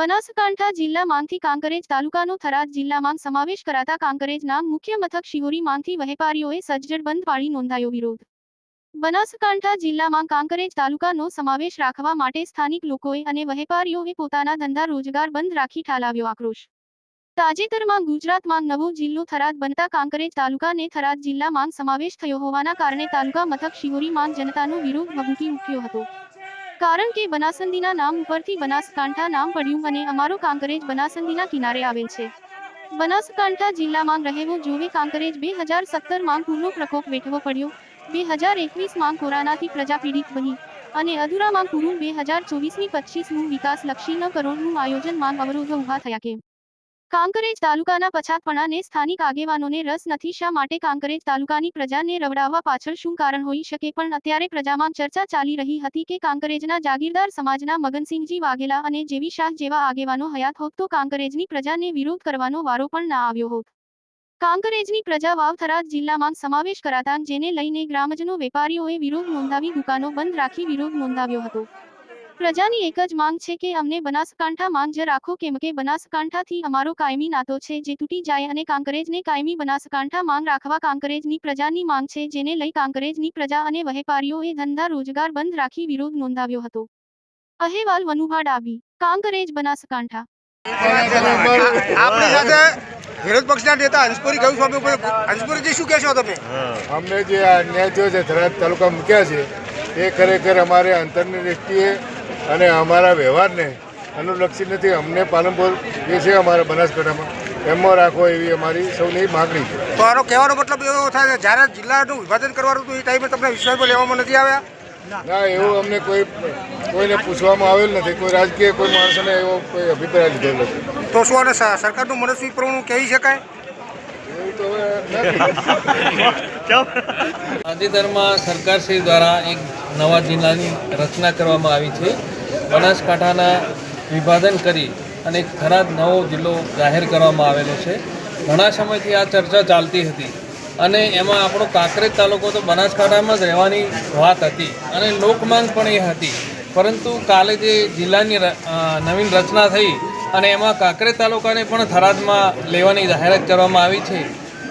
બનાસકાંઠા જિલ્લામાંથી કાંકરેજ તાલુકાનો થરાદ જિલ્લામાં સમાવેશ કરાતા કાંકરેજના મુખ્ય મથક શિહોરીમાંથી વહેપારીઓએ સજ્જડ બંધ પાળી નોંધાયો વિરોધ. બનાસકાંઠા જિલ્લામાં કાંકરેજ તાલુકાનો સમાવેશ રાખવા માટે સ્થાનિક લોકોએ અને વહેપારીઓએ પોતાના ધંધા રોજગાર બંધ રાખી ઠાલાવ્યો આક્રોશ. તાજેતરમાં ગુજરાતમાં નવો જિલ્લો થરાદ બનતા કાંકરેજ તાલુકાને થરાદ જિલ્લામાં સમાવેશ થયો હોવાના કારણે તાલુકા મથક શિહોરીમાં જનતાનો વિરોધ ભભૂકી ઉઠ્યો હતો. કારણ કે બનાસંદીના નામ ઉપરથી બનાસકાંઠા નામ પડ્યું અને અમારો કાંકરેજ બનાસંદીના કિનારે આવેલ છે. બનાસકાંઠા જિલ્લામાં રહેવો જોવે કાંકરેજ બે હજાર સત્તરમાં પૂરનો પ્રકોપ વેઠવો પડ્યો. બે હજાર એકવીસમાં કોરોનાથી પ્રજા પીડિત બની અને અધૂરામાં પૂરું બે હજાર ચોવીસની પચીસનું વિકાસલક્ષી ન કરોડનું આયોજનમાં અવરોધો ઊભા થયા કેમ? કાંકરેજ તાલુકાના પછાતપણાને સ્થાનિક આગેવાનોને રસ નથી. શા માટે કાંકરેજ તાલુકાની પ્રજાને રવડાવવા પાછળ શું કારણ હોઈ શકે? પણ અત્યારે પ્રજામાં ચર્ચા ચાલી રહી હતી કે કાંકરેજના જાગીરદાર સમાજના મગનસિંહજી વાઘેલા અને જેવી શાહ જેવા આગેવાનો હયાત હોત તો કાંકરેજની પ્રજાને વિરોધ કરવાનો વારો પણ ના આવ્યો હોત. કાંકરેજની પ્રજા વાવથરાજ જિલ્લામાં સમાવેશ કરાતા જેને લઈને ગ્રામજનો વેપારીઓએ વિરોધ નોંધાવી દુકાનો બંધ રાખી વિરોધ નોંધાવ્યો હતો. પ્રજાની એક જ માંગ છે કે અમને બનાસકાંઠા માંગ જ રાખો કેમ કે બનાસકાંઠાથી અમારો કાયમી નાતો છે જે તૂટી જાય અને કાંકરેજને કાયમી બનાસકાંઠા માંગ રાખવા કાંકરેજની પ્રજાની માંગ છે જેને લઈ કાંકરેજની પ્રજા અને વહેપારીઓએ ધંધા રોજગાર બંધ રાખી વિરોધ નોંધાવ્યો હતો. અહેવાલ વનુભા ડાબી કાંકરેજ બનાસકાંઠા. આપણી સાથે વિરોધ પક્ષના નેતા હંસપુરી ગૌ સ્વામી ઉપર શું કહેશો તમે? અમને જે આ અન્યાય થયો છે થરાદ તાલુકા મૂક્યા છે એ ખરેખર અમારે અંતરની દૃષ્ટિએ અને અમારા વ્યવહારને અનુલક્ષી નથી. અમને પાલનપુર જે છે અમારા બનાસકાંઠામાં એમાં રાખો એવી અમારી સૌની માગણી છે. તો આનો કહેવાનો મતલબ એવો થાય છે જ્યારે જિલ્લાનું વિભાજન કરવાનું હતું એ ટાઈમે તમને વિશ્વાસમાં લેવામાં નથી આવ્યા? ના એવું અમને કોઈ કોઈને પૂછવામાં આવેલ નથી. કોઈ રાજકીય કોઈ માણસને એવો કોઈ અભિપ્રાય લીધેલો નથી. તો શું અને સરકારનું મનસ્વી પ્રવૃત્તિ કહી શકાય? તાજેતરમાં સરકારશ્રી દ્વારા એક નવા જિલ્લાની રચના કરવામાં આવી છે. બનાસકાંઠાના વિભાજન કરી અને એક થરાદ નવો જિલ્લો જાહેર કરવામાં આવેલો છે. ઘણા સમયથી આ ચર્ચા ચાલતી હતી અને એમાં આપણો કાંકરેજ તાલુકો તો બનાસકાંઠામાં જ રહેવાની વાત હતી અને લોકમાંગ પણ એ હતી. પરંતુ કાલે જે જિલ્લાની નવીન રચના થઈ અને એમાં કાંકરેજ તાલુકાને પણ થરાદમાં લેવાની જાહેરાત કરવામાં આવી છે.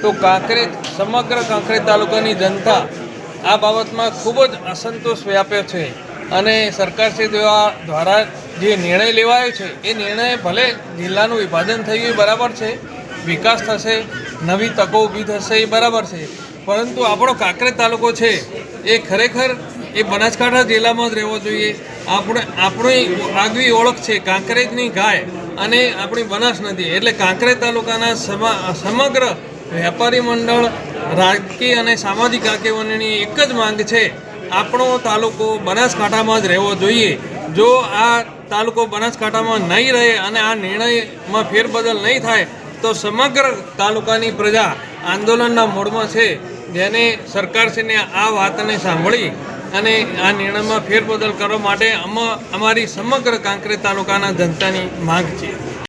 તો કાંકરેજ, સમગ્ર કાંકરેજ તાલુકાની જનતા આ બાબતમાં ખૂબ જ અસંતોષ વ્યાપ્યો છે. અને સરકારશ્રી દ્વારા જે નિર્ણય લેવાયો છે, એ નિર્ણય ભલે જિલ્લાનું વિભાજન થઈ ગયું બરાબર છે, વિકાસ થશે, નવી તકો ઊભી થશે એ બરાબર છે. પરંતુ આપણો કાંકરેજ તાલુકો છે, એ ખરેખર એ બનાસકાંઠા જિલ્લામાં જ રહેવો જોઈએ. આપણે, આપણી આગવી ઓળખ છે, કાંકરેજની ગાય અને આપણી બનાસ નદી, એટલે કાંકરેજ તાલુકાના સમા- સમગ્ર વેપારી મંડળ, રાજકીય અને સામાજિક આગેવાનીની એક જ માંગ છે, આપણો તાલુકો બનાસકાંઠામાં જ રહેવો જોઈએ. જો આ તાલુકો બનાસકાંઠામાં નહીં રહે અને આ નિર્ણયમાં ફેરબદલ નહીં થાય, તો સમગ્ર તાલુકાની પ્રજા આંદોલનના મૂળમાં છે. જેને સરકારશ્રીને આ વાતને સાંભળી અને આ નિર્ણયમાં ફેરબદલ કરવા માટે અમ અમારી સમગ્ર કાંકરેજ તાલુકાના જનતાની માંગ છે.